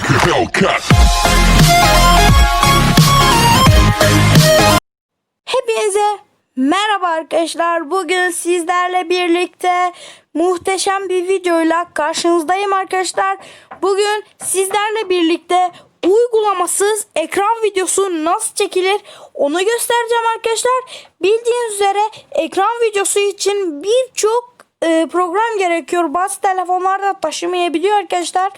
like a Hellcat. Hepinize merhaba arkadaşlar. Bugün sizlerle birlikte muhteşem bir videoyla karşınızdayım arkadaşlar. Bugün sizlerle birlikte uygulamasız ekran videosu nasıl çekilir onu göstereceğim arkadaşlar. Bildiğiniz üzere ekran videosu için birçok e, program gerekiyor. Bazı telefonlarda taşımayabiliyor arkadaşlar.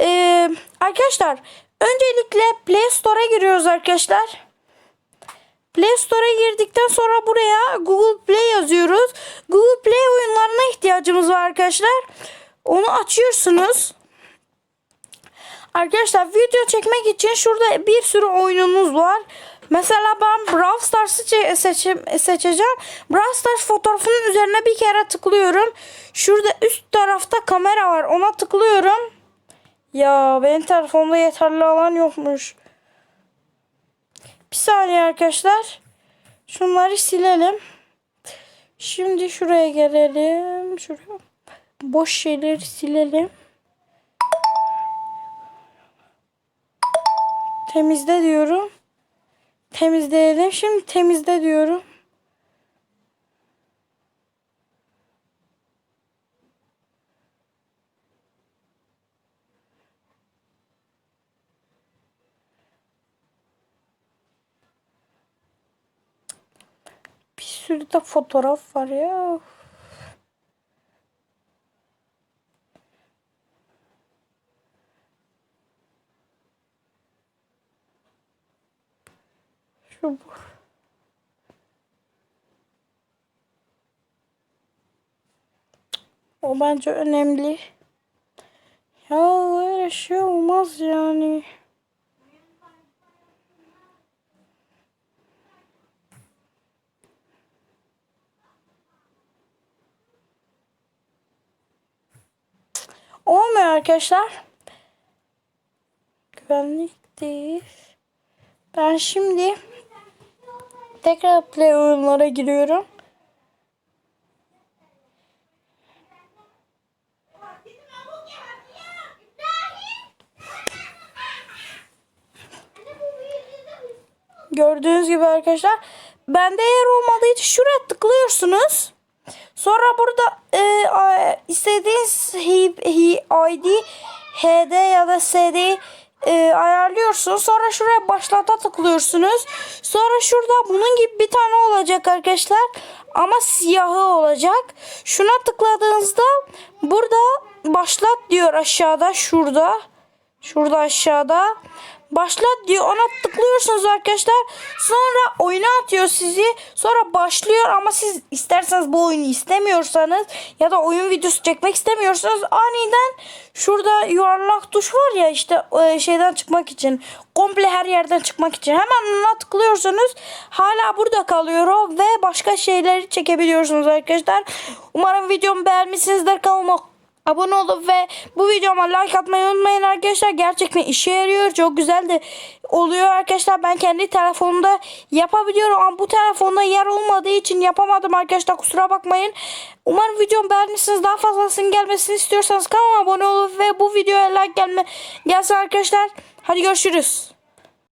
E, arkadaşlar öncelikle Play Store'a giriyoruz arkadaşlar. Play Store'a girdikten sonra buraya Google Play yazıyoruz. Google Play oyunlarına ihtiyacımız var arkadaşlar. Onu açıyorsunuz. Arkadaşlar video çekmek için şurada bir sürü oyunumuz var. Mesela ben Brawl Stars'ı seçim- seçeceğim. Brawl Stars fotoğrafının üzerine bir kere tıklıyorum. Şurada üst tarafta kamera var. Ona tıklıyorum. Ya benim telefonda yeterli alan yokmuş. Bir saniye arkadaşlar. Şunları silelim. Şimdi şuraya gelelim. Şuraya. Boş şeyleri silelim. Temizle diyorum. Temizleyelim. Şimdi temizle diyorum. Bir sürü de fotoğraf var ya. Şu bu. O bence önemli. Ya öyle şey olmaz yani. Olmuyor arkadaşlar. Güvenlik değil. Ben şimdi tekrar play oyunlara giriyorum. Gördüğünüz gibi arkadaşlar. Bende yer olmadığı için şuraya tıklıyorsunuz. Sonra burada e, istediğiniz ID, HD ya da SD e, ayarlıyorsunuz. Sonra şuraya başlata tıklıyorsunuz. Sonra şurada bunun gibi bir tane olacak arkadaşlar. Ama siyahı olacak. Şuna tıkladığınızda burada başlat diyor aşağıda şurada. Şurada aşağıda. Başlat diyor. Ona tıklıyorsunuz arkadaşlar. Sonra oyuna atıyor sizi. Sonra başlıyor ama siz isterseniz bu oyunu istemiyorsanız ya da oyun videosu çekmek istemiyorsanız aniden şurada yuvarlak tuş var ya işte e, şeyden çıkmak için komple her yerden çıkmak için hemen ona tıklıyorsunuz. Hala burada kalıyor o ve başka şeyleri çekebiliyorsunuz arkadaşlar. Umarım videomu beğenmişsinizdir. Kanalıma Abone olup ve bu videoma like atmayı unutmayın arkadaşlar. Gerçekten işe yarıyor. Çok güzel de oluyor arkadaşlar. Ben kendi telefonumda yapabiliyorum ama bu telefonda yer olmadığı için yapamadım arkadaşlar. Kusura bakmayın. Umarım videomu beğenmişsiniz. Daha fazlasının gelmesini istiyorsanız kanalıma abone olup ve bu videoya like gelme gelsin arkadaşlar. Hadi görüşürüz.